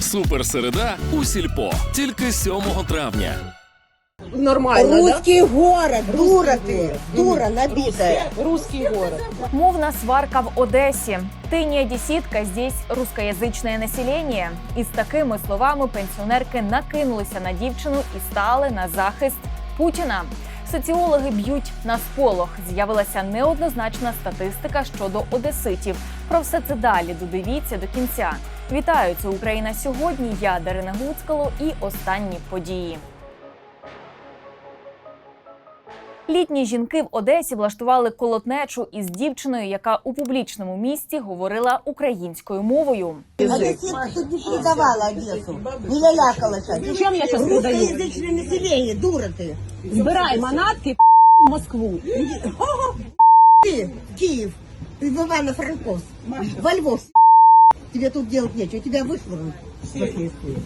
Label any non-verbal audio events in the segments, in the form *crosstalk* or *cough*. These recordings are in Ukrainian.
Суперсереда у сільпо тільки 7 травня. Нормально, Русский город, дура ты, дура набитая. Русский город. Мовна сварка в Одесі. Ты не одесситка, здесь русскоязичне населення. І з такими словами пенсіонерки накинулися на дівчину і стали на захист Путіна. Соціологи б'ють на сполох. З'явилася неоднозначна статистика щодо одеситів. Про все це далі додивіться до кінця. Вітаю, це Україна сьогодні. Я Дарина Гуцкало і останні події. Літні жінки в Одесі влаштували колотнечу із дівчиною, яка у публічному місці говорила українською мовою. Одесситка тут не предавала Одессу, не лялякалась. Чем я сейчас предаю? Русскоязычное население, дура ты. Збирай манатки в Москву. Ты, *laughs* Киев, ты в Ивано-Франковск, во Львов. Тебе тут делать нечего, тебя вышвырнут. впоследствии.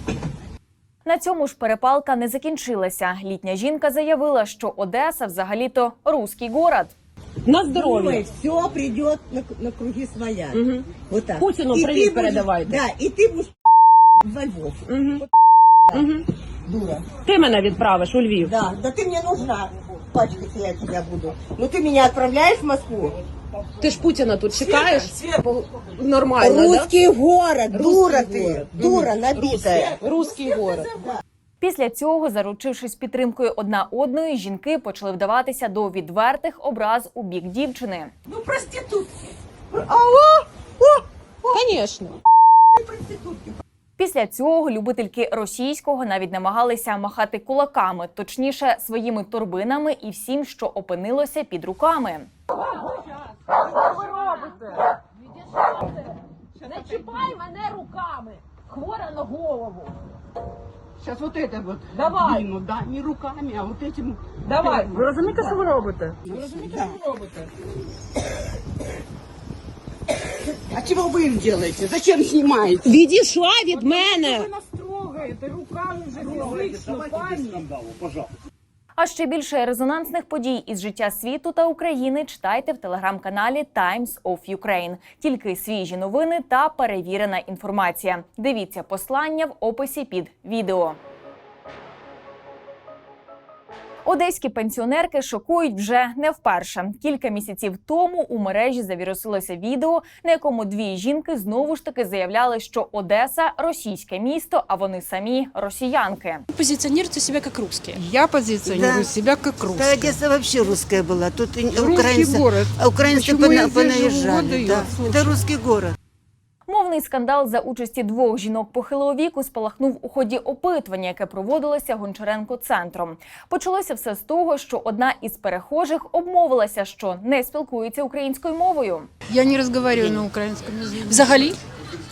На цьому ж перепалка не закінчилася. Літня жінка заявила, що Одеса взагалі-то руський город. На здоров'я. Думай, все придет на, на круги своя. Мгм. Вот так. Путину И привет ты будешь- передавайте. Да, и ты будешь во Львов. Мгм. Мгм. Дура. Ти мене відправиш у Львів. Да, да ты мне нужна. Пачкаться я тебя буду. Ну ты меня отправляешь в Москву? ти ж Путіна тут чекаєш? Нормально, да? Русский город, дура ты, город. дура набитая. Русский город. Після цього, заручившись підтримкою одна одної, жінки почали вдаватися до відвертих образ у бік дівчини. Ну проститутки. Конечно. Після цього любительки російського навіть намагалися махати кулаками, точніше своїми торбинами і всім, що опинилося під руками. чіпай мене руками. Хвора на голову. Сейчас вот это вот. Давай. двину, да, не руками, а вот этим. Давай. Ви розумієте, що ви робите? А чего вы им делаете? Зачем снимаете? Відійшла від мене. Вы нас трогаете, руками уже физично, пані. А ще більше резонансних подій із життя світу та України читайте в телеграм-каналі Times of Ukraine. Тільки свіжі новини та перевірена інформація. Дивіться послання в описі під відео. Одеські пенсіонерки шокують вже не вперше. Кілька місяців тому у мережі завірусилося відео, на якому дві жінки знову ж таки заявляли, що Одеса російське місто, а вони самі росіянки. позиционируете себя как русские. Я позиционирую Да. себя как Да, русская. Одесса вообще русская была. Тут и Русский украинцы, город. а украинцы Почему я пона- здесь живу, понаезжали. вот да. даёт, слушай. Это русский город. Мовний скандал за участі двох жінок похилого віку спалахнув у ході опитування, яке проводилося Гончаренко центром. Почалося все з того, що одна із перехожих обмовилася, що не спілкується українською мовою. Я не разговариваю на украинском языке. Взагалі?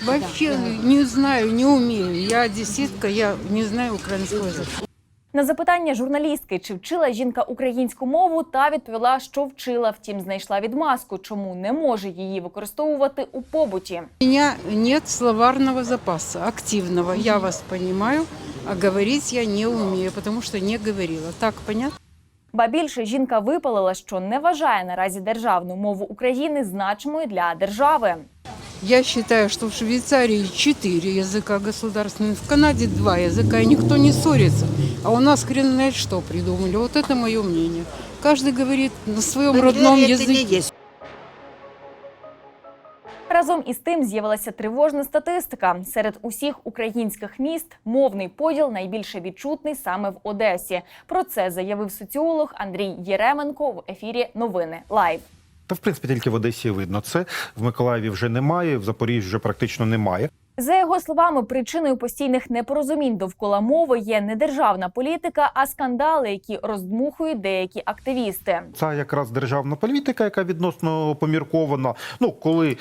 Вообще не знаю, не умею. Я одесситка, я не знаю украинского языка. На запитання журналістки, чи вчила жінка українську мову, та відповіла, що вчила, втім знайшла відмазку, чому не може її використовувати у побуті. У меня нет словарного запаса активного. Я вас понимаю, а говорить я не умею, потому что не говорила. Так, понятно? Ба більше жінка випалила, що не вважає наразі державну мову України значимою для держави. Я считаю, что в Швейцарии четыре языка государственных, в Канаде два языка, и никто не ссорится. А у нас хрен знает что придумали. Вот это мое мнение. Каждый говорит на своем В родном Львове это не языке. есть. Разом із тим з'явилася тривожна статистика. Серед усіх українських міст мовний поділ найбільше відчутний саме в Одесі. Про це заявив соціолог Андрій Єременко в ефірі Новини Лайв. Та в принципі тільки в Одесі видно це. В Миколаєві вже немає, в Запоріжжі вже практично немає. За його словами, причиною постійних непорозумінь довкола мови є не державна політика, а скандали, які роздмухують деякі активісти. Це якраз державна політика, яка відносно поміркована. Ну коли е,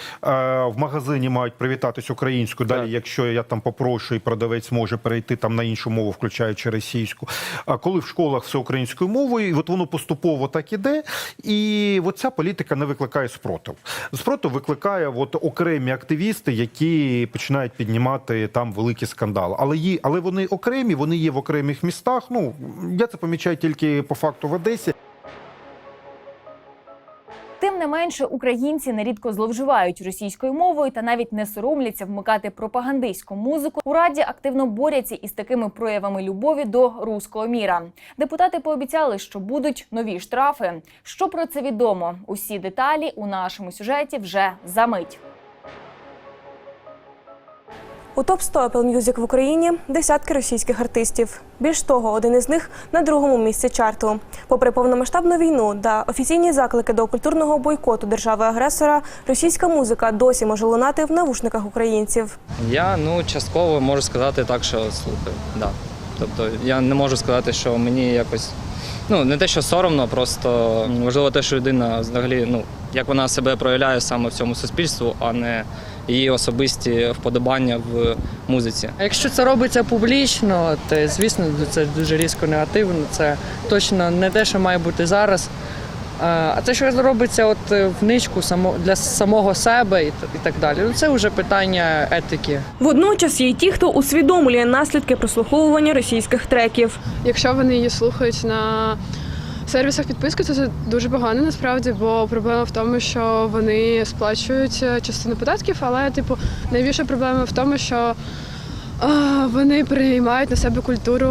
в магазині мають привітатись українською, далі, якщо я там попрошу, і продавець може перейти там на іншу мову, включаючи російську. А коли в школах все українською мовою, і от воно поступово так іде, і от ця політика не викликає спротив. Спротив викликає от окремі активісти, які починають піднімати там великі скандали. Але є, але вони окремі, вони є в окремих містах. Ну я це помічаю тільки по факту в Одесі. Тим не менше, українці нерідко зловживають російською мовою та навіть не соромляться вмикати пропагандистську музику. У раді активно борються із такими проявами любові до руського міра. Депутати пообіцяли, що будуть нові штрафи. Що про це відомо? Усі деталі у нашому сюжеті вже за мить. У топ 100 Apple Music в Україні десятки російських артистів. Більш того, один із них на другому місці чарту. Попри повномасштабну війну та офіційні заклики до культурного бойкоту держави-агресора, російська музика досі може лунати в навушниках українців. Я ну частково можу сказати так, що слухаю. Да. Тобто я не можу сказати, що мені якось ну не те, що соромно, просто важливо те, що людина взагалі, ну як вона себе проявляє саме в цьому суспільству, а не її особисті вподобання в музиці. А Якщо це робиться публічно, то звісно це дуже різко негативно. Це точно не те, що має бути зараз. А те, що робиться от е, в ничку для самого себе і і так далі. Ну це вже питання етики. Водночас є й ті, хто усвідомлює наслідки прослуховування російських треків. Якщо вони її слухають на сервісах підписки, це дуже погано насправді, бо проблема в тому, що вони сплачують е, частину податків, але типу найбільша проблема в тому, що вони переймають на себе культуру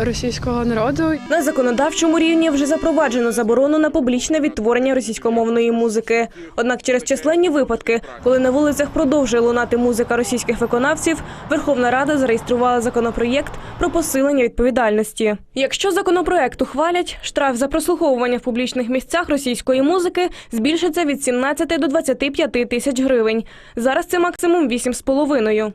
російського народу. На законодавчому рівні вже запроваджено заборону на публічне відтворення російськомовної музики. Однак через численні випадки, коли на вулицях продовжує лунати музика російських виконавців, Верховна Рада зареєструвала законопроєкт про посилення відповідальності. Якщо законопроект ухвалять, штраф за прослуховування в публічних місцях російської музики збільшиться від 17 до 25 тисяч гривень. Зараз це максимум 8,5.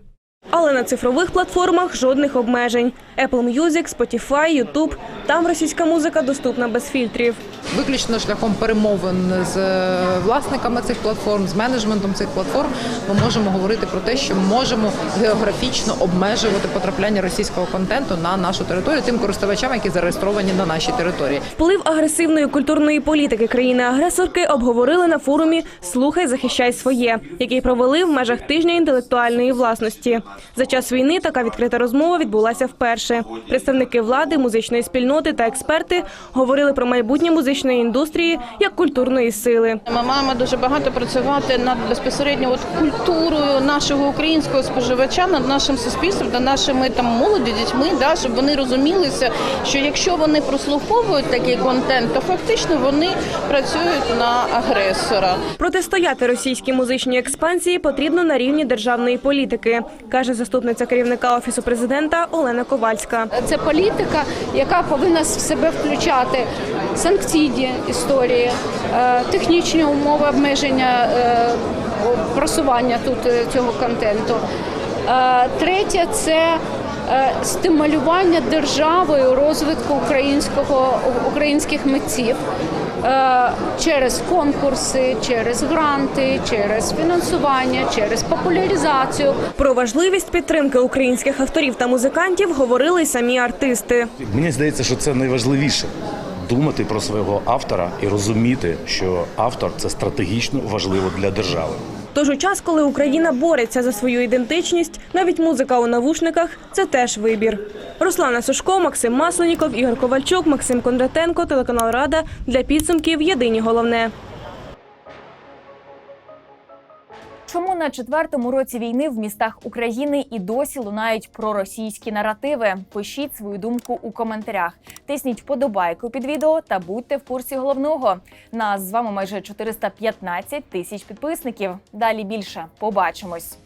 Але на цифрових платформах жодних обмежень. Apple Music, Spotify, YouTube – там російська музика доступна без фільтрів. Виключно шляхом перемовин з е, власниками цих платформ, з менеджментом цих платформ, ми можемо говорити про те, що можемо географічно обмежувати потрапляння російського контенту на нашу територію тим користувачам, які зареєстровані на нашій території. Вплив агресивної культурної політики країни-агресорки обговорили на форумі Слухай, захищай своє, який провели в межах тижня інтелектуальної власності. За час війни така відкрита розмова відбулася вперше. Представники влади, музичної спільноти та експерти говорили про майбутнє музичної індустрії як культурної сили. Ми маємо дуже багато працювати над безпосередньо от культурою нашого українського споживача, над нашим суспільством, над нашими там молоді, дітьми, да, щоб вони розумілися, що якщо вони прослуховують такий контент, то фактично вони працюють на агресора. Протистояти російській музичній експансії потрібно на рівні державної політики, каже заступниця керівника офісу президента Олена Ковальська. Це політика, яка повинна в себе включати санкційні історії, е, технічні умови обмеження е, просування тут е, цього контенту. Третє це стимулювання державою розвитку українського українських митців. Через конкурси, через гранти, через фінансування, через популяризацію. Про важливість підтримки українських авторів та музикантів говорили й самі артисти. Мені здається, що це найважливіше думати про свого автора і розуміти, що автор це стратегічно важливо для держави. Тож у час, коли Україна бореться за свою ідентичність, навіть музика у навушниках це теж вибір. Руслана Сушко, Максим Масленіков, Ігор Ковальчук, Максим Кондратенко, телеканал Рада для підсумків. Єдині головне. Чому на четвертому році війни в містах України і досі лунають проросійські наративи? Пишіть свою думку у коментарях. Тисніть вподобайку під відео та будьте в курсі головного. Нас з вами майже 415 тисяч підписників. Далі більше. Побачимось.